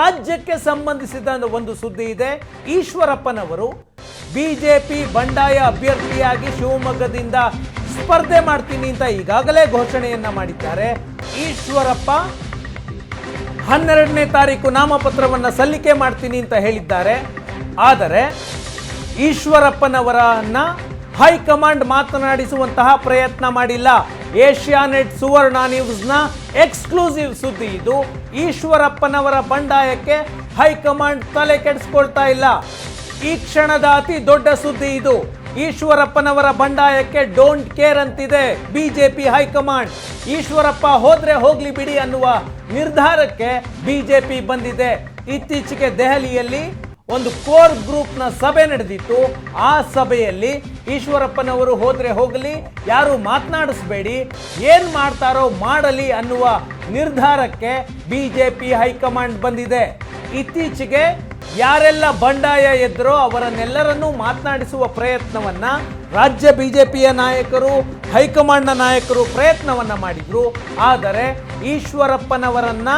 ರಾಜ್ಯಕ್ಕೆ ಸಂಬಂಧಿಸಿದ ಒಂದು ಸುದ್ದಿ ಇದೆ. ಈಶ್ವರಪ್ಪನವರು ಬಿಜೆಪಿ ಬಂಡಾಯ ಅಭ್ಯರ್ಥಿಯಾಗಿ ಶಿವಮೊಗ್ಗದಿಂದ ಸ್ಪರ್ಧೆ ಮಾಡ್ತೀನಿ ಅಂತ ಈಗಾಗಲೇ ಘೋಷಣೆಯನ್ನ ಮಾಡಿದ್ದಾರೆ. ಈಶ್ವರಪ್ಪ ಹನ್ನೆರಡನೇ ತಾರೀಕು ನಾಮಪತ್ರವನ್ನು ಸಲ್ಲಿಕೆ ಮಾಡ್ತೀನಿ ಅಂತ ಹೇಳಿದ್ದಾರೆ. ಆದರೆ ಈಶ್ವರಪ್ಪನವರನ್ನ ಹೈಕಮಾಂಡ್ ಮಾತನಾಡಿಸುವಂತಹ ಪ್ರಯತ್ನ ಮಾಡಿಲ್ಲ. ಏಷ್ಯಾನೆಟ್ ಸುವರ್ಣ ನ್ಯೂಸ್ನ ಎಕ್ಸ್ಕ್ಲೂಸಿವ್ ಸುದ್ದಿ ಇದು. ಈಶ್ವರಪ್ಪನವರ ಬಂಡಾಯಕ್ಕೆ ಹೈಕಮಾಂಡ್ ತಲೆ ಕೆಡಿಸ್ಕೊಳ್ತಾ ಇಲ್ಲ. ಈ ಕ್ಷಣದ ಅತಿ ದೊಡ್ಡ ಸುದ್ದಿ ಇದು. ಈಶ್ವರಪ್ಪನವರ ಬಂಡಾಯಕ್ಕೆ ಡೋಂಟ್ ಕೇರ್ ಅಂತಿದೆ ಬಿಜೆಪಿ ಹೈಕಮಾಂಡ್. ಈಶ್ವರಪ್ಪ ಹೋದ್ರೆ ಹೋಗ್ಲಿ ಬಿಡಿ ಅನ್ನುವ ನಿರ್ಧಾರಕ್ಕೆ ಬಿಜೆಪಿ ಬಂದಿದೆ. ಇತ್ತೀಚೆಗೆ ದೆಹಲಿಯಲ್ಲಿ ಒಂದು ಕೋರ್ ಗ್ರೂಪ್ನ ಸಭೆ ನಡೆದಿತ್ತು. ಆ ಸಭೆಯಲ್ಲಿ ಈಶ್ವರಪ್ಪನವರು ಹೋದರೆ ಹೋಗಲಿ, ಯಾರು ಮಾತನಾಡಿಸ್ಬೇಡಿ, ಏನು ಮಾಡ್ತಾರೋ ಮಾಡಲಿ ಅನ್ನುವ ನಿರ್ಧಾರಕ್ಕೆ ಬಿ ಜೆ ಪಿ ಹೈಕಮಾಂಡ್ ಬಂದಿದೆ. ಇತ್ತೀಚೆಗೆ ಯಾರೆಲ್ಲ ಬಂಡಾಯ ಎದ್ದರೋ ಅವರನ್ನೆಲ್ಲರನ್ನೂ ಮಾತನಾಡಿಸುವ ಪ್ರಯತ್ನವನ್ನು ರಾಜ್ಯ ಬಿ ಜೆ ಪಿಯ ನಾಯಕರು, ಹೈಕಮಾಂಡ್ನ ನಾಯಕರು ಪ್ರಯತ್ನವನ್ನು ಮಾಡಿದರು. ಆದರೆ ಈಶ್ವರಪ್ಪನವರನ್ನ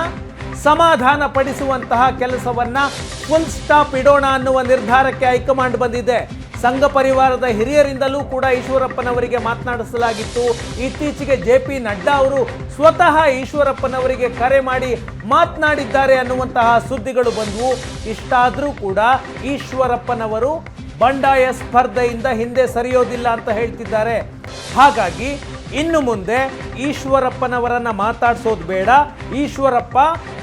ಸಮಾಧಾನ ಪಡಿಸುವಂತಹ ಕೆಲಸವನ್ನ ಫುಲ್ ಸ್ಟಾಪ್ ಇಡೋಣ ಅನ್ನುವ ನಿರ್ಧಾರಕ್ಕೆ ಹೈಕಮಾಂಡ್ ಬಂದಿದೆ. ಸಂಘ ಪರಿವಾರದ ಹಿರಿಯರಿಂದಲೂ ಕೂಡ ಈಶ್ವರಪ್ಪನವರಿಗೆ ಮಾತನಾಡಿಸಲಾಗಿತ್ತು. ಇತ್ತೀಚೆಗೆ ಜೆ ಪಿ ನಡ್ಡಾ ಅವರು ಸ್ವತಃ ಈಶ್ವರಪ್ಪನವರಿಗೆ ಕರೆ ಮಾಡಿ ಮಾತನಾಡಿದ್ದಾರೆ ಅನ್ನುವಂತಹ ಸುದ್ದಿಗಳು ಬಂದವು. ಇಷ್ಟಾದರೂ ಕೂಡ ಈಶ್ವರಪ್ಪನವರು ಬಂಡಾಯ ಸ್ಪರ್ಧೆಯಿಂದ ಹಿಂದೆ ಸರಿಯೋದಿಲ್ಲ ಅಂತ ಹೇಳ್ತಿದ್ದಾರೆ. ಹಾಗಾಗಿ ಇನ್ನು ಮುಂದೆ ಈಶ್ವರಪ್ಪನವರನ್ನು ಮಾತಾಡಿಸೋದು ಬೇಡ. ಈಶ್ವರಪ್ಪ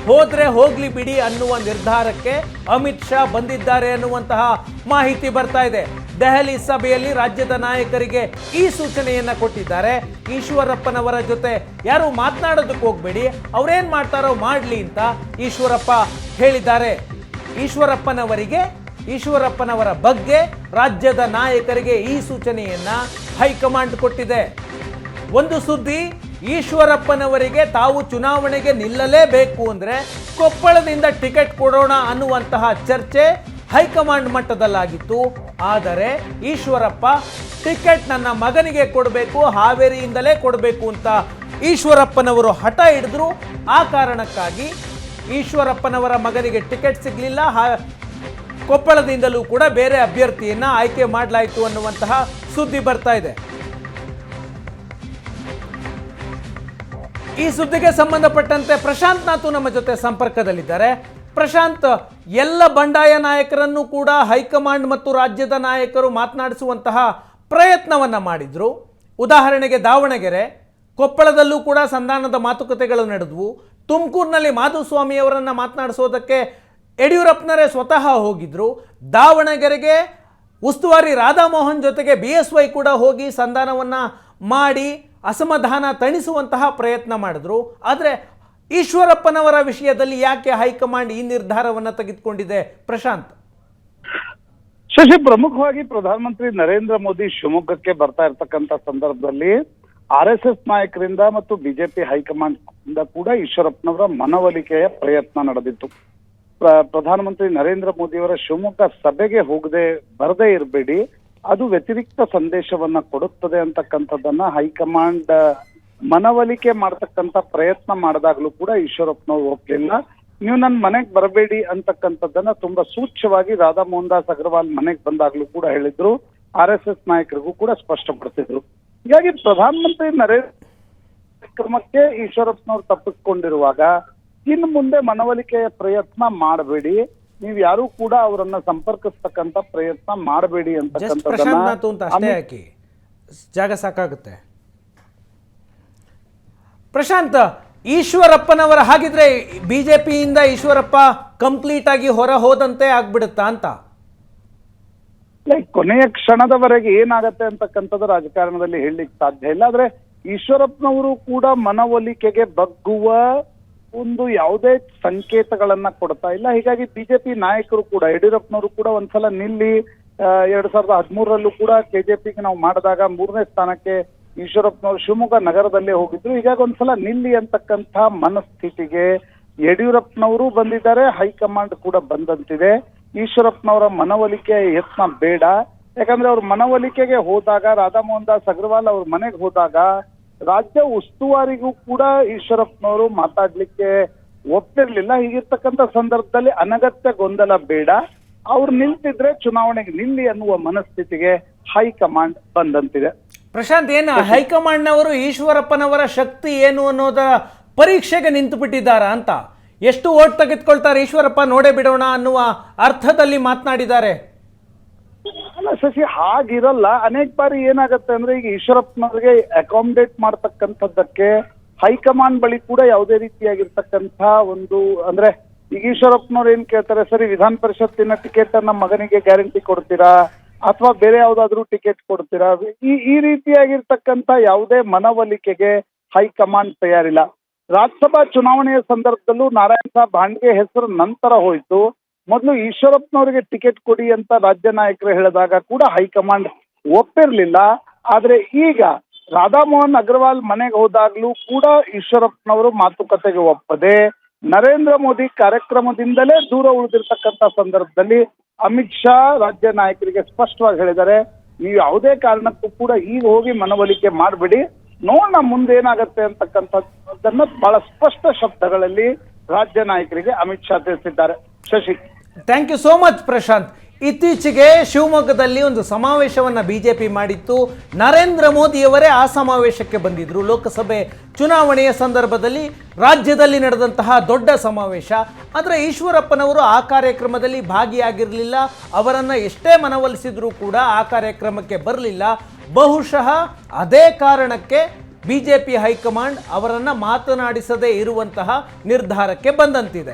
ಹೋದ್ರೆ ಹೋಗ್ಲಿ ಬಿಡಿ ಅನ್ನುವ ನಿರ್ಧಾರಕ್ಕೆ ಅಮಿತ್ ಶಾ ಬಂದಿದ್ದಾರೆ ಅನ್ನುವಂತಹ ಮಾಹಿತಿ ಬರ್ತಾ ಇದೆ. ದೆಹಲಿ ಸಭೆಯಲ್ಲಿ ರಾಜ್ಯದ ನಾಯಕರಿಗೆ ಈ ಸೂಚನೆಯನ್ನ ಕೊಟ್ಟಿದ್ದಾರೆ. ಈಶ್ವರಪ್ಪನವರ ಜೊತೆ ಯಾರು ಮಾತನಾಡೋದಕ್ಕೆ ಹೋಗ್ಬೇಡಿ, ಅವ್ರೇನ್ ಮಾಡ್ತಾರೋ ಮಾಡ್ಲಿ ಅಂತ ಈಶ್ವರಪ್ಪ ಹೇಳಿದ್ದಾರೆ. ಈಶ್ವರಪ್ಪನವರಿಗೆ, ಈಶ್ವರಪ್ಪನವರ ಬಗ್ಗೆ ರಾಜ್ಯದ ನಾಯಕರಿಗೆ ಈ ಸೂಚನೆಯನ್ನ ಹೈಕಮಾಂಡ್ ಕೊಟ್ಟಿದೆ. ಒಂದು ಸುದ್ದಿ ಈಶ್ವರಪ್ಪನವರಿಗೆ ತಾವು ಚುನಾವಣೆಗೆ ನಿಲ್ಲಲೇಬೇಕು ಅಂದರೆ ಕೊಪ್ಪಳದಿಂದ ಟಿಕೆಟ್ ಕೊಡೋಣ ಅನ್ನುವಂತಹ ಚರ್ಚೆ ಹೈಕಮಾಂಡ್ ಮಟ್ಟದಲ್ಲಾಗಿತ್ತು. ಆದರೆ ಈಶ್ವರಪ್ಪ ಟಿಕೆಟ್ ನನ್ನ ಮಗನಿಗೆ ಕೊಡಬೇಕು, ಹಾವೇರಿಯಿಂದಲೇ ಕೊಡಬೇಕು ಅಂತ ಈಶ್ವರಪ್ಪನವರು ಹಠ ಹಿಡಿದ್ರು. ಆ ಕಾರಣಕ್ಕಾಗಿ ಈಶ್ವರಪ್ಪನವರ ಮಗನಿಗೆ ಟಿಕೆಟ್ ಸಿಗಲಿಲ್ಲ. ಕೊಪ್ಪಳದಿಂದಲೂ ಕೂಡ ಬೇರೆ ಅಭ್ಯರ್ಥಿಯನ್ನು ಆಯ್ಕೆ ಮಾಡಲಾಯಿತು ಅನ್ನುವಂತಹ ಸುದ್ದಿ ಬರ್ತಾ ಇದೆ. ಈ ಸುದ್ದಿಗೆ ಸಂಬಂಧಪಟ್ಟಂತೆ ಪ್ರಶಾಂತ್ ನಾಥು ನಮ್ಮ ಜೊತೆ ಸಂಪರ್ಕದಲ್ಲಿದ್ದಾರೆ. ಪ್ರಶಾಂತ್, ಎಲ್ಲ ಬಂಡಾಯ ನಾಯಕರನ್ನು ಕೂಡ ಹೈಕಮಾಂಡ್ ಮತ್ತು ರಾಜ್ಯದ ನಾಯಕರು ಮಾತನಾಡಿಸುವಂತಹ ಪ್ರಯತ್ನವನ್ನ ಮಾಡಿದ್ರು. ಉದಾಹರಣೆಗೆ ದಾವಣಗೆರೆ, ಕೊಪ್ಪಳದಲ್ಲೂ ಕೂಡ ಸಂಧಾನದ ಮಾತುಕತೆಗಳು ನಡೆದವು. ತುಮಕೂರಿನಲ್ಲಿ ಮಾಧುಸ್ವಾಮಿಯವರನ್ನು ಮಾತನಾಡಿಸೋದಕ್ಕೆ ಯಡಿಯೂರಪ್ಪನರೇ ಸ್ವತಃ ಹೋಗಿದ್ರು. ದಾವಣಗೆರೆಗೆ ಉಸ್ತುವಾರಿ ರಾಧಾಮೋಹನ್ ಜೊತೆಗೆ ಬಿ ಎಸ್ ವೈ ಕೂಡ ಹೋಗಿ ಸಂಧಾನವನ್ನ ಮಾಡಿ ಅಸಮಾಧಾನ ತಣಿಸುವಂತಹ ಪ್ರಯತ್ನ ಮಾಡಿದ್ರು. ಆದರೆ ಈಶ್ವರಪ್ಪನವರ ವಿಷಯದಲ್ಲಿ ಯಾಕೆ ಹೈಕಮಾಂಡ್ ಈ ನಿರ್ಧಾರವನ್ನು ತೆಗೆದುಕೊಂಡಿದೆ? ಪ್ರಶಾಂತ್. ಶಶಿ, ಪ್ರಮುಖವಾಗಿ ಪ್ರಧಾನಮಂತ್ರಿ ನರೇಂದ್ರ ಮೋದಿ ಶಿವಮೊಗ್ಗಕ್ಕೆ ಬರ್ತಾ ಇರ್ತಕ್ಕಂತ ಸಂದರ್ಭದಲ್ಲಿ ಆರ್ ಎಸ್ ಎಸ್ ನಾಯಕರಿಂದ ಮತ್ತು ಬಿಜೆಪಿ ಹೈಕಮಾಂಡ್ ಇಂದ ಕೂಡ ಈಶ್ವರಪ್ಪನವರ ಮನವೊಲಿಕೆಯ ಪ್ರಯತ್ನ ನಡೆದಿತ್ತು. ಪ್ರ- ಪ್ರಧಾನಮಂತ್ರಿ ನರೇಂದ್ರ ಮೋದಿಯವರ ಶಿವಮೊಗ್ಗ ಸಭೆಗೆ ಹೋಗದೆ ಬರದೇ ಇರಬೇಡಿ. ಅದು ವ್ಯತಿರಿಕ್ತ ಸಂದೇಶವನ್ನ ಕೊಡುತ್ತದೆ ಅಂತಕ್ಕಂಥದ್ದನ್ನ ಹೈಕಮಾಂಡ್ ಮನವಲಿಕೆ ಮಾಡ್ತಕ್ಕಂಥ ಪ್ರಯತ್ನ ಮಾಡಿದಾಗಲೂ ಕೂಡ ಈಶ್ವರಪ್ಪನವ್ರು ಒಪ್ಲಿಲ್ಲ. ನೀವು ನನ್ನ ಮನೆಗ್ ಬರಬೇಡಿ ಅಂತಕ್ಕಂಥದ್ದನ್ನ ತುಂಬಾ ಸೂಚ್ಯವಾಗಿ ರಾಧಾ ಮೋಹನ್ ದಾಸ್ ಅಗರ್ವಾಲ್ ಮನೆಗೆ ಬಂದಾಗ್ಲೂ ಕೂಡ ಹೇಳಿದ್ರು. ಆರ್ ಎಸ್ ಎಸ್ ನಾಯಕರಿಗೂ ಕೂಡ ಸ್ಪಷ್ಟಪಡಿಸಿದ್ರು. ಹೀಗಾಗಿ ಪ್ರಧಾನಮಂತ್ರಿ ನರೇಂದ್ರ ಕ್ರಮಕ್ಕೆ ಈಶ್ವರಪ್ಪನವ್ರು ತಪ್ಪಿಸ್ಕೊಂಡಿರುವಾಗ ಇನ್ನು ಮುಂದೆ ಮನವೊಲಿಕೆಯ ಪ್ರಯತ್ನ ಮಾಡಬೇಡಿ. ನೀವು ಯಾರು ಕೂಡ ಅವರನ್ನ ಸಂಪರ್ಕಿಸ್ತಕ್ಕಂತ ಪ್ರಯತ್ನ ಮಾಡಬೇಡಿ ಅಂತ ಅಷ್ಟೇ ಹಾಕಿ. ಜಾಗ ಸಾಕಾಗುತ್ತೆ. ಪ್ರಶಾಂತ್ ಈಶ್ವರಪ್ಪನವರ ಹಾಗಿದ್ರೆ ಬಿಜೆಪಿಯಿಂದ ಈಶ್ವರಪ್ಪ ಕಂಪ್ಲೀಟ್ ಆಗಿ ಹೊರ ಹೋದಂತೆ ಆಗ್ಬಿಡುತ್ತಾ ಅಂತ? ಲೈಕ್ ಕೊನೆಯ ಕ್ಷಣದವರೆಗೆ ಏನಾಗತ್ತೆ ಅಂತಕ್ಕಂಥದ್ದು ರಾಜಕಾರಣದಲ್ಲಿ ಹೇಳಲಿಕ್ಕೆ ಸಾಧ್ಯ ಇಲ್ಲ. ಆದ್ರೆ ಈಶ್ವರಪ್ಪನವರು ಕೂಡ ಮನವೊಲಿಕೆಗೆ ಬಗ್ಗುವ ಒಂದು ಯಾವುದೇ ಸಂಕೇತಗಳನ್ನ ಕೊಡ್ತಾ ಇಲ್ಲ. ಹೀಗಾಗಿ ಬಿಜೆಪಿ ನಾಯಕರು ಕೂಡ, ಯಡಿಯೂರಪ್ಪನವರು ಕೂಡ ಒಂದ್ಸಲ ನಿಲ್ಲಿ ಎರಡ್ ಸಾವಿರದ ಹದಿಮೂರರಲ್ಲೂ ಕೂಡ ಕೆಜೆಪಿಗೆ ನಾವು ಮಾಡಿದಾಗ ಮೂರನೇ ಸ್ಥಾನಕ್ಕೆ ಈಶ್ವರಪ್ಪನವರು ಶಿವಮೊಗ್ಗ ನಗರದಲ್ಲೇ ಹೋಗಿದ್ರು. ಹೀಗಾಗಿ ಒಂದ್ಸಲ ನಿಲ್ಲಿ ಅಂತಕ್ಕಂಥ ಮನಸ್ಥಿತಿಗೆ ಯಡಿಯೂರಪ್ಪನವರು ಬಂದಿದ್ದಾರೆ, ಹೈಕಮಾಂಡ್ ಕೂಡ ಬಂದಂತಿದೆ. ಈಶ್ವರಪ್ಪನವರ ಮನವೊಲಿಕೆ ಯತ್ನ ಬೇಡ. ಯಾಕಂದ್ರೆ ಅವ್ರ ಮನವೊಲಿಕೆಗೆ ಹೋದಾಗ, ರಾಧಾಮೋಹನ್ ದಾಸ್ ಅಗ್ರವಾಲ್ ಅವ್ರ ಮನೆಗೆ ಹೋದಾಗ ರಾಜ್ಯ ಉಸ್ತುವಾರಿಗೂ ಕೂಡ ಈಶ್ವರಪ್ಪನವರು ಮಾತಾಡ್ಲಿಕ್ಕೆ ಒಪ್ಪಿರ್ಲಿಲ್ಲ. ಹೀಗಿರ್ತಕ್ಕಂಥ ಸಂದರ್ಭದಲ್ಲಿ ಅನಗತ್ಯ ಗೊಂದಲ ಬೇಡ. ಅವ್ರು ನಿಲ್ತಿದ್ರೆ ಚುನಾವಣೆಗೆ ನಿಲ್ಲಿ ಅನ್ನುವ ಮನಸ್ಥಿತಿಗೆ ಹೈಕಮಾಂಡ್ ಬಂದಂತಿದೆ. ಪ್ರಶಾಂತ್, ಏನ ಹೈಕಮಾಂಡ್ ನವರು ಈಶ್ವರಪ್ಪನವರ ಶಕ್ತಿ ಏನು ಅನ್ನೋದರ ಪರೀಕ್ಷೆಗೆ ನಿಂತು ಬಿಟ್ಟಿದ್ದಾರಾ ಅಂತ? ಎಷ್ಟು ಓಟ್ ತೆಗೆದುಕೊಳ್ತಾರೆ ಈಶ್ವರಪ್ಪ, ನೋಡೇ ಬಿಡೋಣ ಅನ್ನುವ ಅರ್ಥದಲ್ಲಿ ಮಾತನಾಡಿದ್ದಾರೆ. ಶಶಿ ಹಾಗಿರಲ್ಲ, ಅನೇಕ ಬಾರಿ ಏನಾಗತ್ತೆ ಅಂದ್ರೆ ಈಗ ಈಶ್ವರಪ್ಪನವ್ರಿಗೆ ಅಕಾಮಿಡೇಟ್ ಮಾಡ್ತಕ್ಕಂಥದ್ದಕ್ಕೆ ಹೈಕಮಾಂಡ್ ಬಳಿ ಕೂಡ ಯಾವುದೇ ರೀತಿಯಾಗಿರ್ತಕ್ಕಂಥ ಒಂದು, ಅಂದ್ರೆ ಈಗ ಈಶ್ವರಪ್ಪನವ್ರು ಏನ್ ಕೇಳ್ತಾರೆ, ಸರಿ ವಿಧಾನ ಪರಿಷತ್ತಿನ ಟಿಕೆಟ್ ನಮ್ಮ ಮಗನಿಗೆ ಗ್ಯಾರಂಟಿ ಕೊಡ್ತೀರಾ, ಅಥವಾ ಬೇರೆ ಯಾವ್ದಾದ್ರು ಟಿಕೆಟ್ ಕೊಡ್ತೀರಾ, ಈ ಈ ರೀತಿಯಾಗಿರ್ತಕ್ಕಂಥ ಯಾವುದೇ ಮನವೊಲಿಕೆಗೆ ಹೈಕಮಾಂಡ್ ತಯಾರಿಲ್ಲ. ರಾಜ್ಯಸಭಾ ಚುನಾವಣೆಯ ಸಂದರ್ಭದಲ್ಲೂ ನಾರಾಯಣ ಸಾಬ್ ಹಾಂಡ್ಗೆ ಹೆಸರು ನಂತರ ಹೋಯ್ತು. ಮೊದಲು ಈಶ್ವರಪ್ಪನವರಿಗೆ ಟಿಕೆಟ್ ಕೊಡಿ ಅಂತ ರಾಜ್ಯ ನಾಯಕರು ಹೇಳಿದಾಗ ಕೂಡ ಹೈಕಮಾಂಡ್ ಒಪ್ಪಿರಲಿಲ್ಲ. ಆದ್ರೆ ಈಗ ರಾಧಾಮೋಹನ್ ಅಗರ್ವಾಲ್ ಮನೆಗೆ ಹೋದಾಗ್ಲೂ ಕೂಡ ಈಶ್ವರಪ್ಪನವರು ಮಾತುಕತೆಗೆ ಒಪ್ಪದೆ ನರೇಂದ್ರ ಮೋದಿ ಕಾರ್ಯಕ್ರಮದಿಂದಲೇ ದೂರ ಉಳಿದಿರ್ತಕ್ಕಂಥ ಸಂದರ್ಭದಲ್ಲಿ ಅಮಿತ್ ಶಾ ರಾಜ್ಯ ನಾಯಕರಿಗೆ ಸ್ಪಷ್ಟವಾಗಿ ಹೇಳಿದ್ದಾರೆ, ನೀವು ಯಾವುದೇ ಕಾರಣಕ್ಕೂ ಕೂಡ ಈಗ ಹೋಗಿ ಮನವೊಲಿಕೆ ಮಾಡಬೇಡಿ. ನೋಡೋಣ ಮುಂದೆ ಏನಾಗುತ್ತೆ ಅಂತಕ್ಕಂಥದ್ದನ್ನ ಬಹಳ ಸ್ಪಷ್ಟ ಶಬ್ದಗಳಲ್ಲಿ ರಾಜ್ಯ ನಾಯಕರಿಗೆ ಅಮಿತ್ ಶಾ ತಿಳಿಸಿದ್ದಾರೆ. Shashi thank you so much Prashant ಇತ್ತೀಚೆಗೆ ಶಿವಮೊಗ್ಗದಲ್ಲಿ ಒಂದು ಸಮಾವೇಶವನ್ನು ಬಿ ಜೆ ಪಿ ಮಾಡಿತ್ತು. ನರೇಂದ್ರ ಮೋದಿಯವರೇ ಆ ಸಮಾವೇಶಕ್ಕೆ ಬಂದಿದ್ದರು ಲೋಕಸಭೆ ಚುನಾವಣೆಯ ಸಂದರ್ಭದಲ್ಲಿ ರಾಜ್ಯದಲ್ಲಿ ನಡೆದಂತಹ ದೊಡ್ಡ ಸಮಾವೇಶ. ಆದರೆ ಈಶ್ವರಪ್ಪನವರು ಆ ಕಾರ್ಯಕ್ರಮದಲ್ಲಿ ಭಾಗಿಯಾಗಿರಲಿಲ್ಲ. ಅವರನ್ನು ಎಷ್ಟೇ ಮನವೊಲಿಸಿದರೂ ಕೂಡ ಆ ಕಾರ್ಯಕ್ರಮಕ್ಕೆ ಬರಲಿಲ್ಲ. ಬಹುಶಃ ಅದೇ ಕಾರಣಕ್ಕೆ ಬಿ ಜೆ ಪಿ ಹೈಕಮಾಂಡ್ ಅವರನ್ನು ಮಾತನಾಡಿಸದೇ ಇರುವಂತಹ ನಿರ್ಧಾರಕ್ಕೆ ಬಂದಂತಿದೆ.